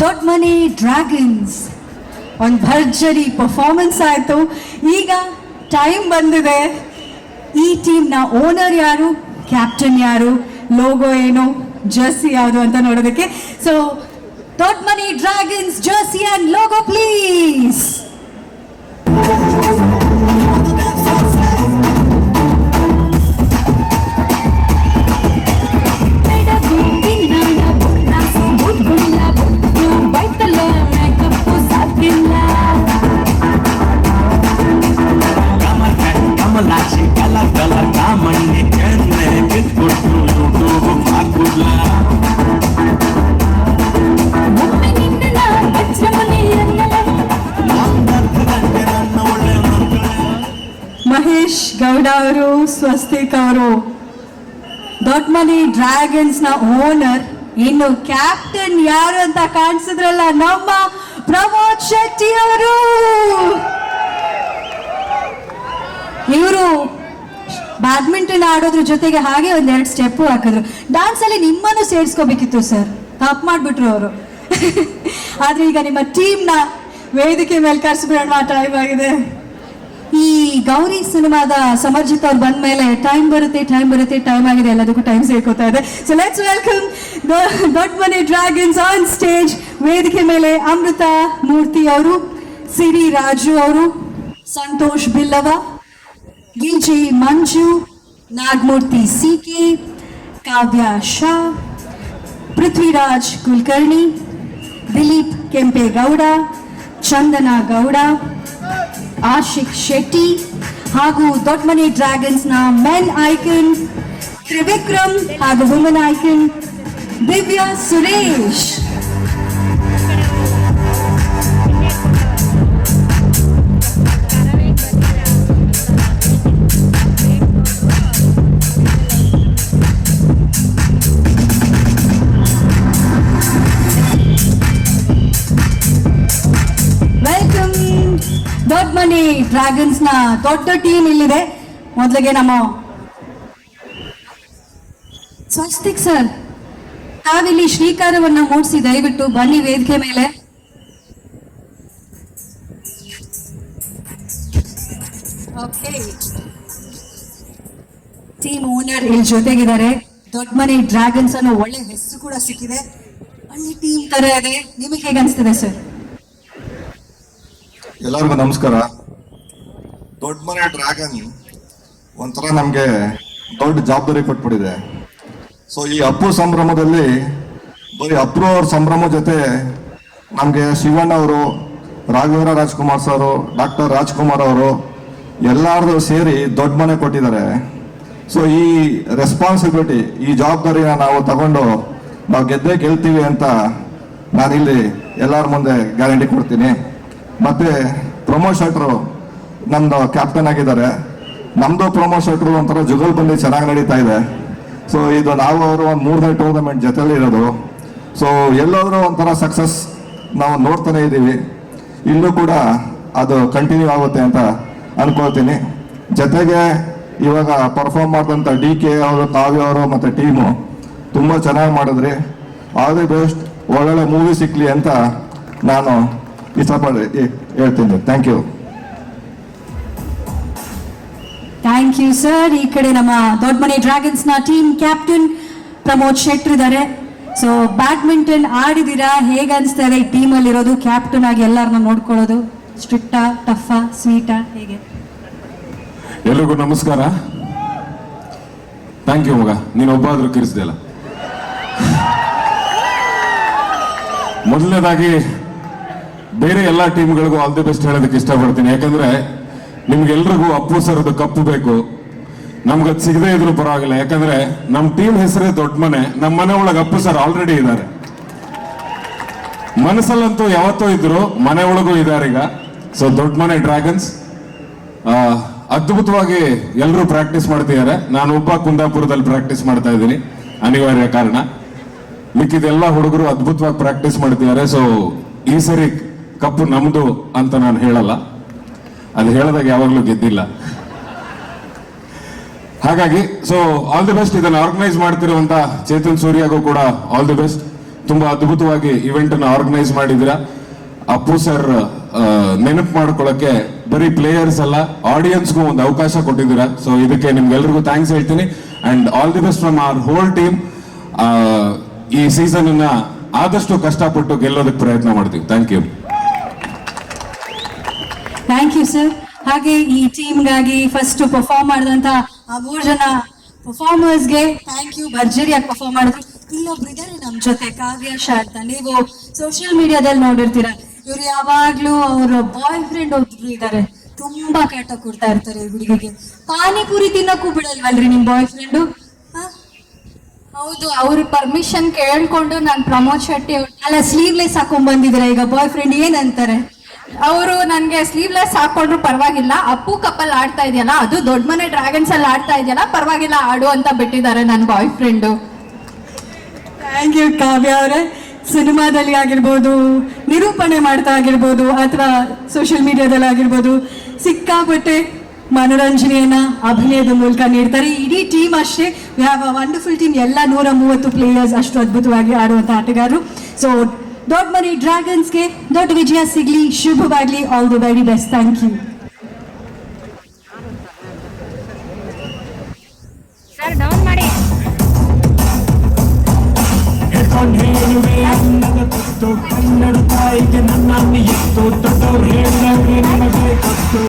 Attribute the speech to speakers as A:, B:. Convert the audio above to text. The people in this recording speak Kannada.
A: ದೊಡ್ಡ ಮನೆ ಡ್ರ್ಯಾಗನ್ಸ್ ಒಂದು ಭರ್ಜರಿ ಪರ್ಫಾರ್ಮೆನ್ಸ್ ಆಯಿತು. ಈಗ ಟೈಮ್ ಬಂದಿದೆ. ಈ ಟೀಮ್ನ ಓನರ್ ಯಾರು? ಕ್ಯಾಪ್ಟನ್ ಯಾರು? ಲೋಗೋ ಏನು? ಜರ್ಸಿ ಯಾವುದು ಅಂತ ನೋಡೋದಕ್ಕೆ. ಸೊ ದೊಡ್ಡ ಮನೆ
B: dragons jersey and logo please
A: Mahesh Gowda ಅವರು, ಸ್ವಸ್ತಿಕ್ ಅವರು. ದೊಡ್ಮನಿ ಮನೆ ಡ್ರ್ಯಾಗನ್ಸ್ನ ಓನರ್. ಇನ್ನು ಕ್ಯಾಪ್ಟನ್ ಯಾರು ಅಂತ ಕಾಣಿಸಿದ್ರಲ್ಲ ನಮ್ಮ ಪ್ರಮೋದ್ ಶೆಟ್ಟಿ ಅವರು. ಇವರು ಬ್ಯಾಡ್ಮಿಂಟನ್ ಆಡೋದ್ರ ಜೊತೆಗೆ ಹಾಗೆ ಒಂದೆರಡು ಸ್ಟೆಪ್ಪು ಹಾಕಿದ್ರು. ಡಾನ್ಸ್ ಅಲ್ಲಿ ನಿಮ್ಮನ್ನು ಸೇರಿಸ್ಕೋಬೇಕಿತ್ತು ಸರ್. ತಪ್ಪು ಮಾಡ್ಬಿಟ್ರು ಅವರು. ಆದ್ರೆ ಈಗ ನಿಮ್ಮ ಟೀಮ್ನ ವೇದಿಕೆ ಮೇಲೆ ಕರ್ಸ್ಬಿಡೋಣ ಟೈಮ್ ಆಗಿದೆ. ಈ ಗೌರಿ ಸಿನಿಮಾದ ಸಮರ್ಜಿತ್ ಅವ್ರು ಬಂದ ಮೇಲೆ ಟೈಮ್ ಬರುತ್ತೆ ಟೈಮ್ ಬರುತ್ತೆ ಟೈಮ್ ಆಗಿದೆ, ಎಲ್ಲದಕ್ಕೂ ಟೈಮ್ ಸೇರ್ಕೋತಾ ಇದೆ. ಸೊ ಲೆಟ್ಸ್ ವೆಲ್ಕಮ್ ದೊಡ್ಡ ಮನೆ ಡ್ರ್ಯಾಗನ್ಸ್ ಆನ್ ಸ್ಟೇಜ್ ವೇದಿಕೆ ಮೇಲೆ ಅಮೃತ ಮೂರ್ತಿ ಅವರು, ಸಿರಿ ರಾಜು ಅವರು, ಸಂತೋಷ್ ಬಿಲ್ಲವ ಗಿಜಿ ಮಂಜು, ನಾಗಮೂರ್ತಿ ಸಿ ಕೆ, ಕಾವ್ಯ ಶಾ, ಪೃಥ್ವಿರಾಜ್ ಕುಲಕರ್ಣಿ, ದಿಲೀಪ್ ಕೆಂಪೇಗೌಡ, ಚಂದನ ಗೌಡ ಆಶಿಕ್ ಶೆಟ್ಟಿ ಹಾಗೂ ದೊಡ್ಡಮನೆ ಡ್ರ್ಯಾಗನ್ಸ್ನ ಮೆನ್ ಐಕನ್ ತ್ರಿವಿಕ್ರಮ್ ಹಾಗೂ ವುಮೆನ್ ಐಕನ್ ದಿವ್ಯಾ ಸುರೇಶ್. ಮನೆ ಡ್ರ್ಯಾಗನ್ಸ್ನ ದೊಡ್ಡ ಟೀಮ್ ಇಲ್ಲಿದೆ. ಮೊದಲಿಗೆ ನಮ್ಮ ಸ್ವಸ್ತಿಕ್ ಸರ್ ತಾವಿಲ್ಲಿ ಶ್ರೀಕಾರವನ್ನ ಮೂಡಿಸಿ, ದಯವಿಟ್ಟು ಬನ್ನಿ ವೇದಿಕೆ ಮೇಲೆ. ಟೀಮ್ ಓನರ್ ಇಲ್ಲಿ ಜೊತೆಗಿದ್ದಾರೆ. ದೊಡ್ಡ ಮನೆ ಡ್ರ್ಯಾಗನ್ಸ್ ಅನ್ನೋ ಒಳ್ಳೆ ಹೆಸರು ಕೂಡ ಸಿಕ್ಕಿದೆ. ಅಲ್ಲಿ ಟೀಮ್ ತರ ಇದೆ. ನಿಮಗೆ ಹೇಗೆ ಅನಿಸ್ತಿದೆ ಸರ್
C: ಎಲ್ಲರಿಗೂ ನಮಸ್ಕಾರ. ದೊಡ್ಡ ಮನೆ ಡ್ರ್ಯಾಗನ್ ಒಂಥರ ನಮಗೆ ದೊಡ್ಡ ಜವಾಬ್ದಾರಿ ಕೊಟ್ಬಿಟ್ಟಿದೆ. ಸೊ ಈ ಅಪ್ಪು ಸಂಭ್ರಮದಲ್ಲಿ ಬರೀ ಅಪ್ರು ಅವ್ರ ಸಂಭ್ರಮ ಜೊತೆ ನಮಗೆ ಶಿವಣ್ಣ ಅವರು, ರಾಘವೇಂದ್ರ ರಾಜ್ಕುಮಾರ್ ಸರು ಡಾಕ್ಟರ್ ರಾಜ್ಕುಮಾರ್ ಅವರು ಎಲ್ಲಾರ್ದು ಸೇರಿ ದೊಡ್ಡ ಮನೆ ಕೊಟ್ಟಿದ್ದಾರೆ. ಸೊ ಈ ರೆಸ್ಪಾನ್ಸಿಬಿಲಿಟಿ ಈ ಜವಾಬ್ದಾರಿನ ನಾವು ತಗೊಂಡು ನಾವು ಗೆದ್ದೇ ಗೆಲ್ತೀವಿ ಅಂತ ನಾನಿಲ್ಲಿ ಎಲ್ಲರ ಮುಂದೆ ಗ್ಯಾರಂಟಿ ಕೊಡ್ತೀನಿ. ಮತ್ತೆ ಪ್ರಮೋ ಶೆಟ್ರು ನಮ್ದು ಕ್ಯಾಪ್ಟನ್ ಆಗಿದ್ದಾರೆ. ನಮ್ದು ಪ್ರಮೋದ್ ಶೆಟ್ರು ಒಂಥರ ಜುಗಲ್ ಬಂದಿ ಚೆನ್ನಾಗಿ ನಡೀತಾ ಇದೆ. ಸೊ ಇದು ನಾವು ಅವರು ಒಂದು ಮೂರನೇ ಟೂರ್ನಮೆಂಟ್ ಜೊತೆಲಿ ಇರೋದು. ಸೊ ಎಲ್ಲೋದ್ರೂ ಒಂಥರ ಸಕ್ಸಸ್ ನಾವು ನೋಡ್ತಾನೆ ಇದ್ದೀವಿ. ಇಲ್ಲೂ ಕೂಡ ಅದು ಕಂಟಿನ್ಯೂ ಆಗುತ್ತೆ ಅಂತ ಅನ್ಕೊಳ್ತೀನಿ. ಜೊತೆಗೆ ಇವಾಗ ಪರ್ಫಾರ್ಮ್ ಮಾಡಿದಂಥ ಡಿ ಕೆ ಅವರು ಕಾವ್ಯ ಅವರು ಮತ್ತು ಟೀಮು ತುಂಬ ಚೆನ್ನಾಗಿ ಮಾಡಿದ್ರಿ. ಆಲ್ ದಿ ಬೆಸ್ಟ್ ಒಳ್ಳೊಳ್ಳೆ ಮೂವಿ ಸಿಕ್ಲಿ ಅಂತ ನಾನು ಇಷ್ಟಪಡಿ ಹೇಳ್ತೀನಿ. Thank you
A: thank you sir ಈ ಕಡೆ ನಮ್ಮ ದೊಡ್ಡ ಮನೆ ಡ್ರ್ಯಾಗನ್ಸ್ನ ಟೀಮ್ ಕ್ಯಾಪ್ಟನ್ ಪ್ರಮೋದ್ ಶೆಟ್ರ್ ಇದ್ದಾರೆ. ಸೊ ಬ್ಯಾಡ್ಮಿಂಟನ್ ಆಡಿದಿರಾ? ಹೇಗೆ ಅನಿಸ್ತಾ ಇದೆ ಈ ಟೀಮಲ್ಲಿ ಇರೋದು? ಕ್ಯಾಪ್ಟನ್ ಆಗಿ ಎಲ್ಲರನ್ನ ನೋಡ್ಕೊಳ್ಳೋದು. ಸ್ಟ್ರಿಕ್ಟಾ ಟಫಾ ಸ್ವೀಟಾ ಹೇಗೆ?
D: ಎಲ್ರಿಗೂ ನಮಸ್ಕಾರ. ಥ್ಯಾಂಕ್ ಯು ಮಗ. ನೀನು ಒಬ್ಬ ಆದ್ರೂ ಕಿರಿಸ್ದೆಲ್ಲ ಮೊದಲನೇದಾಗಿ ಬೇರೆ ಎಲ್ಲ ಟೀಮ್ಗಳಿಗೂ ಆಲ್ ದಿ ಬೆಸ್ಟ್ ಹೇಳೋದಕ್ಕೆ ಇಷ್ಟಪಡ್ತೀನಿ. ಯಾಕಂದ್ರೆ ನಿಮ್ಗೆಲ್ರಿಗೂ ಅಪ್ಪು ಸರ್ದು ಕಪ್ಪು ಬೇಕು. ನಮ್ಗೆ ಅದು ಸಿಗದೇ ಇದ್ರು ಪರವಾಗಿಲ್ಲ. ಯಾಕಂದ್ರೆ ನಮ್ಮ ಟೀಮ್ ಹೆಸರೇ ದೊಡ್ಡ ಮನೆ. ನಮ್ಮ ಮನೆ ಒಳಗೆ ಅಪ್ಪು ಸರ್ ಆಲ್ರೆಡಿ ಇದ್ದಾರೆ ಮನಸ್ಸಲ್ಲಂತೂ ಯಾವತ್ತೂ ಇದ್ರು ಮನೆ ಒಳಗೂ ಇದ್ದಾರೆ ಈಗ. ಸೊ ದೊಡ್ಡ ಮನೆ ಡ್ರ್ಯಾಗನ್ಸ್ ಅದ್ಭುತವಾಗಿ ಎಲ್ಲರೂ ಪ್ರಾಕ್ಟೀಸ್ ಮಾಡ್ತಿದ್ದಾರೆ. ನಾನು ಒಬ್ಬ ಕುಂದಾಪುರದಲ್ಲಿ ಪ್ರಾಕ್ಟೀಸ್ ಮಾಡ್ತಾ ಇದ್ದೀನಿ. ಅನಿವಾರ್ಯ ಕಾರಣ. ಮಿಕ್ಕಿದೆಲ್ಲ ಹುಡುಗರು ಅದ್ಭುತವಾಗಿ ಪ್ರಾಕ್ಟೀಸ್ ಮಾಡ್ತಿದ್ದಾರೆ. ಸೊ ಈ ಸರಿ ಕಪ್ಪು ನಮ್ದು ಅಂತ ನಾನು ಹೇಳಲ್ಲ. ಅದು ಹೇಳಿದಾಗ ಯಾವಾಗಲೂ ಗೆದ್ದಿಲ್ಲ. ಹಾಗಾಗಿ ಸೊ ಆಲ್ ದಿ ಬೆಸ್ಟ್ ಇದನ್ನು ಆರ್ಗನೈಸ್ ಮಾಡ್ತಿರುವಂತ ಚೇತನ್ ಸೂರ್ಯಗೂ ಕೂಡ ಆಲ್ ದಿ ಬೆಸ್ಟ್ ತುಂಬಾ ಅದ್ಭುತವಾಗಿ ಇವೆಂಟ್ ಅನ್ನು ಆರ್ಗನೈಸ್ ಮಾಡಿದಿರ ಅಪ್ಪು ಸರ್ ನೆನಪು ಮಾಡ್ಕೊಳ್ಳೋಕೆ ಬರೀ ಪ್ಲೇಯರ್ಸ್ ಅಲ್ಲ ಆಡಿಯನ್ಸ್ಗೂ ಒಂದು ಅವಕಾಶ ಕೊಟ್ಟಿದ್ದೀರಾ. ಸೊ ಇದಕ್ಕೆ ನಿಮ್ಗೆಲ್ರಿಗೂ ಥ್ಯಾಂಕ್ಸ್ ಹೇಳ್ತೀನಿ. And all the best from our whole team ಈ ಸೀಸನ್ ಅನ್ನ ಆದಷ್ಟು ಕಷ್ಟಪಟ್ಟು ಗೆಲ್ಲೋದಕ್ಕೆ ಪ್ರಯತ್ನ ಮಾಡ್ತೀವಿ. Thank you
A: thank you sir ಹಾಗೆ ಈ ಟೀಮ್ಗಾಗಿ ಫಸ್ಟ್ ಪರ್ಫಾರ್ಮ್ ಮಾಡಿದಂತ ಆ ಮೂರು ಜನ ಪರ್ಫಾರ್ಮರ್ಸ್ಗೆ ಥ್ಯಾಂಕ್ ಯು ಭರ್ಜರಿಯಾಗಿ ಪರ್ಫಾರ್ಮ್ ಮಾಡಿದ್ರು. ಇಲ್ಲೊಬ್ರು ಇದ್ದಾರೆ ನಮ್ಮ ಜೊತೆ, ಕಾವ್ಯ ಅಂತ ನೀವು ಸೋಷಿಯಲ್ ಮೀಡಿಯಾದಲ್ಲಿ ನೋಡಿರ್ತೀರ. ಇವ್ರು ಯಾವಾಗ್ಲೂ ಅವ್ರ ಬಾಯ್ ಫ್ರೆಂಡ್ ಒಬ್ರು ಇದ್ದಾರೆ ತುಂಬಾ ಕಾಟ ಕೊಡ್ತಾ ಇರ್ತಾರೆ ಹುಡುಗಿಗೆ. ಪಾನಿಪುರಿ ತಿನ್ನಕ್ಕೂ ಬಿಡಲ್ವಲ್ರಿ ನಿಮ್ ಬಾಯ್ ಫ್ರೆಂಡು
E: ಹೌದು, ಅವ್ರ ಪರ್ಮಿಷನ್ ಕೇಳ್ಕೊಂಡು ನಾನು ಪ್ರಮೋದ್ ಶೆಟ್ಟಿ
A: ಅಲ್ಲ ಸ್ಲೀವ್ಲೆಸ್ ಹಾಕೊಂಡ್ ಬಂದಿದ್ರೆ ಈಗ? ಬಾಯ್ ಫ್ರೆಂಡ್ ಏನಂತಾರೆ?
E: ಅವರು ನನಗೆ ಸ್ಲೀವ್ಲೆಸ್ ಹಾಕೊಂಡ್ರು ಪರವಾಗಿಲ್ಲ. ಅಪ್ಪು ಕಪ್ಪಲ್ಲಿ ಆಡ್ತಾ ಇದೆಯಲ್ಲ, ಅದು ದೊಡ್ಡ ಮನೆ ಡ್ರ್ಯಾಗನ್ಸ್ ಅಲ್ಲಿ ಆಡ್ತಾ ಇದೆಯಲ್ಲ, ಪರವಾಗಿಲ್ಲ ಆಡು ಅಂತ ಬಿಟ್ಟಿದ್ದಾರೆ ನನ್ನ boyfriend
A: thank you Kavya ಅವರೇ. ಸಿನಿಮಾದಲ್ಲಿ ಆಗಿರ್ಬೋದು, ನಿರೂಪಣೆ ಮಾಡ್ತಾ ಆಗಿರ್ಬೋದು, ಅಥವಾ ಸೋಷಿಯಲ್ ಮೀಡಿಯಾದಲ್ಲಿ ಆಗಿರ್ಬೋದು, ಸಿಕ್ಕಾಪಟ್ಟೆ ಮನೋರಂಜನೆಯನ್ನ, ಅಭಿನಯದ ಮೂಲಕ ನೀಡ್ತಾರೆ. ಇಡೀ ಟೀಮ್ ಅಷ್ಟೇ. We have a wonderful team ಎಲ್ಲ ನೂರ ಮೂವತ್ತು ಪ್ಲೇಯರ್ಸ್ ಅಷ್ಟು ಅದ್ಭುತವಾಗಿ ಆಡುವಂಥ ಆಟಗಾರರು. ಸೊ ದೊಡ್ಡ ಮನಿ ಡ್ರ್ಯಾಗನ್ಸ್ಗೆ ದೊಡ್ಡ ವಿಜಯ ಸಿಗ್ಲಿ ಶುಭವಾಗ್ಲಿ all the very best thank you
F: sir down ಮಾಡಿ
B: ಹಿಡ್ಕೊಂಡ್ ಹೇಳುವೆ ಅನ್ನದ ತುತ್ತು ಕನ್ನಡ ತಾಯಿಗೆ ನನ್ನ ಎತ್ತು ದೊಡ್ಡವ್ರು ಹೇಳಿದ್ರೆ ನಿಮಗೆ ಗೊತ್ತು